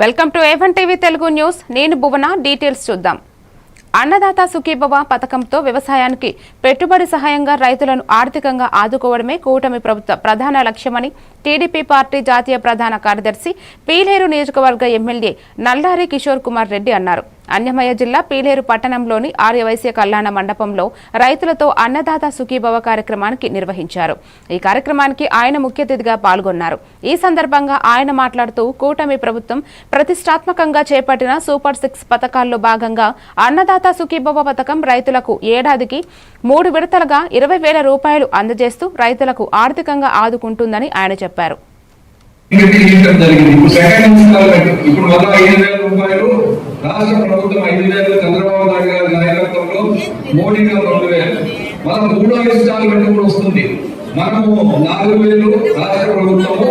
Welcome to A one TV Telugu news. నేను Bhuvana details చూద్దాం. అన్నదాత సుఖీభవ పథకంతో వ్యవసాయానికి పెట్టుబడి సహాయంగా రైతులను ఆర్థికంగా ఆదుకోవడమే కూటమి ప్రభుత్వ ప్రధాన లక్ష్యమని టీడీపీ పార్టీ జాతీయ ప్రధాన కార్యదర్శి పీలేరు నియోజకవర్గ ఎమ్మెల్యే నల్లారి కిషోర్ కుమార్ రెడ్డి అన్నారు. అన్యమయ్య జిల్లా పీలేరు పట్టణంలోని ఆర్యవైశ్య కళ్యాణ మండపంలో రైతులతో అన్నదాత సుఖీభవ కార్యక్రమానికి నిర్వహించారు. ఈ కార్యక్రమానికి ఆయన ముఖ్య అతిథిగా పాల్గొన్నారు. ఈ సందర్భంగా ఆయన మాట్లాడుతూ కూటమి ప్రభుత్వం ప్రతిష్టాత్మకంగా చేపట్టిన సూపర్ సిక్స్ పథకాల్లో భాగంగా అన్నదాత సుఖీభవ పథకం రైతులకు ఏడాదికి మూడు విడతలుగా ఇరవై వేల రూపాయలు అందజేస్తూ రైతులకు ఆర్థికంగా ఆదుకుంటుందని ఆయన చెప్పారు. ఇప్పుడు ఐదు వేల రూపాయలు రాష్ట్ర ప్రభుత్వం ఐదు వేలు చంద్రబాబు నాయుడు గారి నాయకత్వంలో మోడీ గారు రెండు వేలు. మన మూడో ఇన్స్టాల్మెంట్ కూడా వస్తుంది. మనము నాలుగు వేలు రాష్ట్ర ప్రభుత్వము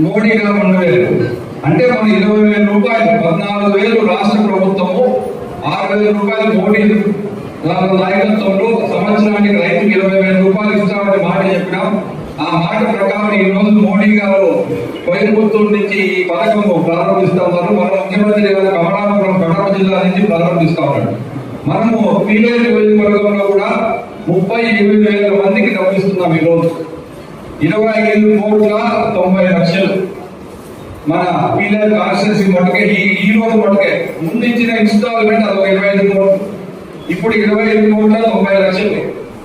మోడీ గారు రెండు వేలు. అంటే మన ఇరవై వేల రూపాయలు పద్నాలుగు వేలు రాష్ట్ర ప్రభుత్వము ఆరు వేల రూపాయలు మోడీ నాయకత్వంలో సంవత్సరానికి రైతుకి ఇరవై వేల రూపాయలు ఇస్తామని మాట చెప్పినాం. ఆ మాట ప్రకారం ఈ రోజు మోడీ గారు కోయంబత్తూరు నుంచి ఈ పథకం ప్రారంభిస్తా ఉన్నారు మన ముఖ్యమంత్రి గారు కమలాపురం కడప జిల్లా నుంచి ప్రారంభిస్తా ఉన్నాడు మనము పీలేరు నియోజకవర్గంలో కూడా ముప్పై ఎనిమిది వేల మందికి డబ్బిస్తున్నాం ఈ రోజు. ఇరవై ఐదు కోట్ల తొంభై లక్షలు మన పీలేరు కాన్స్టిట్యూన్సీ మటుకే ఈ ఈ రోజు మటుకే ముందు ఇచ్చిన ఇన్స్టాల్మెంట్ అది ఒక ఇరవై ఐదు కోట్లు. ఇప్పుడు ఇరవై ఐదు కోట్ల తొంభై లక్షలు.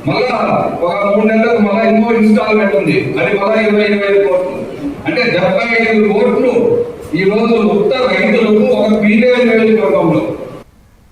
మళ్ళా ఒక మూడు నెలలకు ఇంకో ఇన్స్టాల్మెంట్ ఉంది. అది కూడా ఇరవై ఇరవై కోట్లు. అంటే డెబ్బై ఐదు కోట్లు ఈ రోజు ఉత్తర రైతులకు ఒక పీలేరు